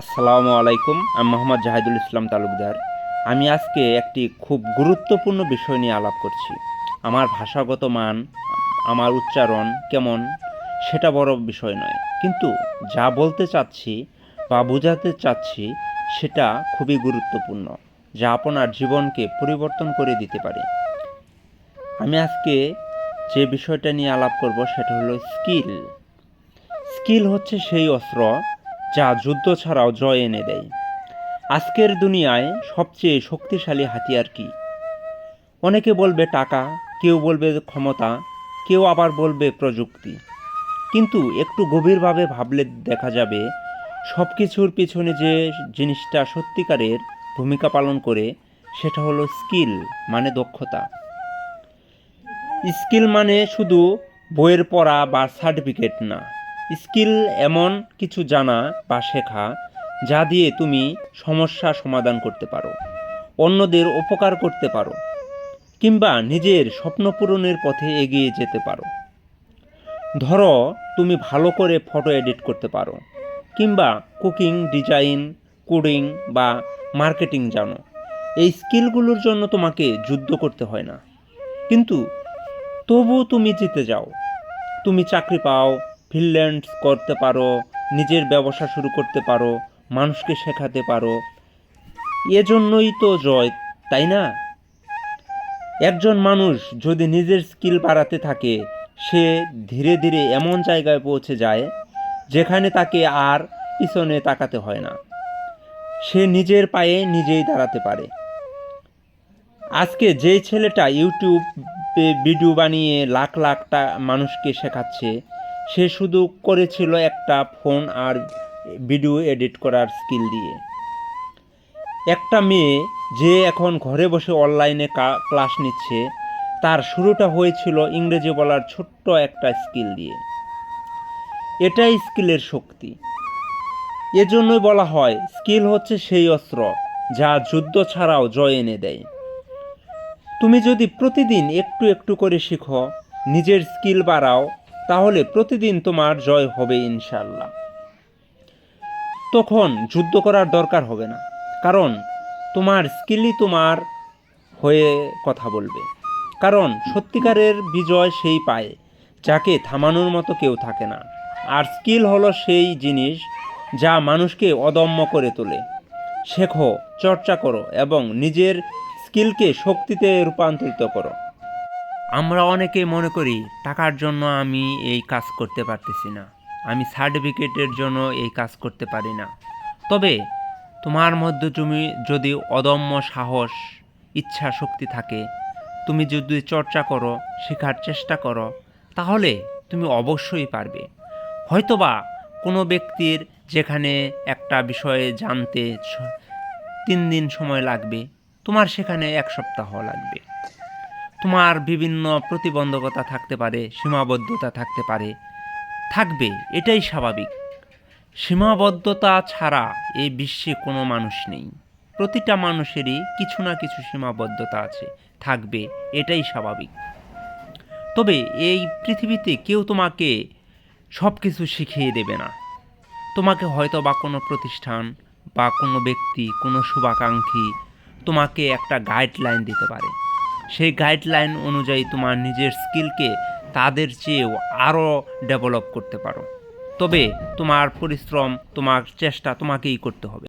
আসসালামু আলাইকুম, আমি মোহাম্মদ জাহিদুল ইসলাম তালুকদার। আমি আজকে একটি খুব গুরুত্বপূর্ণ বিষয় নিয়ে আলাপ করছি। আমার ভাষাগত মান, আমার উচ্চারণ কেমন, সেটা বড় বিষয় নয়। কিন্তু যা বলতে চাচ্ছি বা বোঝাতে চাচ্ছি সেটা খুবই গুরুত্বপূর্ণ, যা আপনার জীবনকে পরিবর্তন করে দিতে পারে। আমি আজকে যে বিষয়টা নিয়ে আলাপ করব সেটা হলো স্কিল। স্কিল হচ্ছে সেই অস্ত্র যা যুদ্ধ ছাড়াও জয় এনে দেয়। আজকের দুনিয়ায় সবচেয়ে শক্তিশালী হাতিয়ার কি? অনেকে বলবে টাকা, কেউ বলবে ক্ষমতা, কেউ আবার বলবে প্রযুক্তি। কিন্তু একটু গভীরভাবে ভাবলে দেখা যাবে সব কিছুর পিছনে যে জিনিসটা সত্যিকারের ভূমিকা পালন করে, সেটা হলো স্কিল মানে দক্ষতা। স্কিল মানে শুধু বইয়ের পড়া বা সার্টিফিকেট না স্কিল এমন কিছু জানা বা শেখা যা দিয়ে তুমি সমস্যা সমাধান করতে পারো, অন্যদের উপকার করতে পারো, কিংবা নিজের স্বপ্ন পূরণের পথে এগিয়ে যেতে পারো। ধরো, তুমি ভালো করে ফটো এডিট করতে পারো, কিংবা কুকিং, ডিজাইন, কোডিং বা মার্কেটিং জানো। এই স্কিলগুলোর জন্য তোমাকে যুদ্ধ করতে হয় না। কিন্তু তবু তুমি জিতে যাও। তুমি চাকরি পাও ফ্রিল্যান্স করতে পারো, নিজের ব্যবসা শুরু করতে পারো, মানুষকে শেখাতে পারো। এজন্যই তো জয়, তাই না? একজন মানুষ যদি নিজের স্কিল বাড়াতে থাকে, সে ধীরে ধীরে এমন জায়গায় পৌঁছে যায়, যেখানে তাকে আর পিছনে তাকাতে হয় না। সে নিজের পায়ে নিজেই দাঁড়াতে পারে। আজকে যেই ছেলেটা ইউটিউবে ভিডিও বানিয়ে লাখ লাখ টা মানুষকে শেখাচ্ছে সে শুধু করেছিল একটা ফোন আর ভিডিও এডিট করার স্কিল দিয়ে। একটা মেয়ে যে এখন ঘরে বসে অনলাইনে ক্লাস নিচ্ছে, তার শুরুটা হয়েছিল ইংরেজি বলার ছোট্ট একটা স্কিল দিয়ে। এটাই স্কিলের শক্তি। এজন্যই বলা হয়, স্কিল হচ্ছে সেই অস্ত্র যা যুদ্ধ ছাড়াও জয় এনে দেয়। তুমি যদি প্রতিদিন একটু একটু করে শিখো, নিজের স্কিল বাড়াও তাহলে প্রতিদিন তোমার জয় হবে ইনশাল্লাহ তখন যুদ্ধ করার দরকার হবে না, কারণ তোমার স্কিলই তোমার হয়ে কথা বলবে। কারণ সত্যিকারের বিজয় সেই পায়, যাকে থামানোর মতো কেউ থাকে না। আর স্কিল হলো সেই জিনিস যা মানুষকে অদম্য করে তোলে। শেখো, চর্চা করো এবং নিজের স্কিলকে শক্তিতে রূপান্তরিত করো। আমরা অনেকে মনে করি টাকার জন্য আমি এই কাজ করতে পারতেছি না। আমি সার্টিফিকেটের জন্য এই কাজ করতে পারি না। তবে তোমার মধ্যে তুমি যদি অদম্য সাহস, ইচ্ছা শক্তি থাকে, তুমি যদি চর্চা করো, শেখার চেষ্টা করো, তাহলে তুমি অবশ্যই পারবে। হয়তোবা কোনো ব্যক্তির যেখানে একটা বিষয়ে জানতে তিন দিন সময় লাগবে, তোমার সেখানে এক সপ্তাহ লাগবে। তোমার বিভিন্ন প্রতিবন্ধকতা থাকতে পারে, সীমাবদ্ধতা থাকতে পারে। থাকবে, এটাই স্বাভাবিক। সীমাবদ্ধতা ছাড়া এই বিশ্বে কোনো মানুষ নেই। প্রতিটা মানুষেরই কিছু না কিছু সীমাবদ্ধতা আছে। থাকবে, এটাই স্বাভাবিক। তবে এই পৃথিবীতে কেউ তোমাকে সব কিছু শিখিয়ে দেবে না। তোমাকে হয়তো বা কোনো প্রতিষ্ঠান বা কোনো ব্যক্তি, কোনো শুভাকাঙ্ক্ষী তোমাকে একটা গাইডলাইন দিতে পারে। সেই গাইডলাইন অনুযায়ী তোমার নিজের স্কিলকে তাদের চেয়েও আরও ডেভেলপ করতে পারো। তবে তোমার পরিশ্রম, তোমার চেষ্টা তোমাকেই করতে হবে।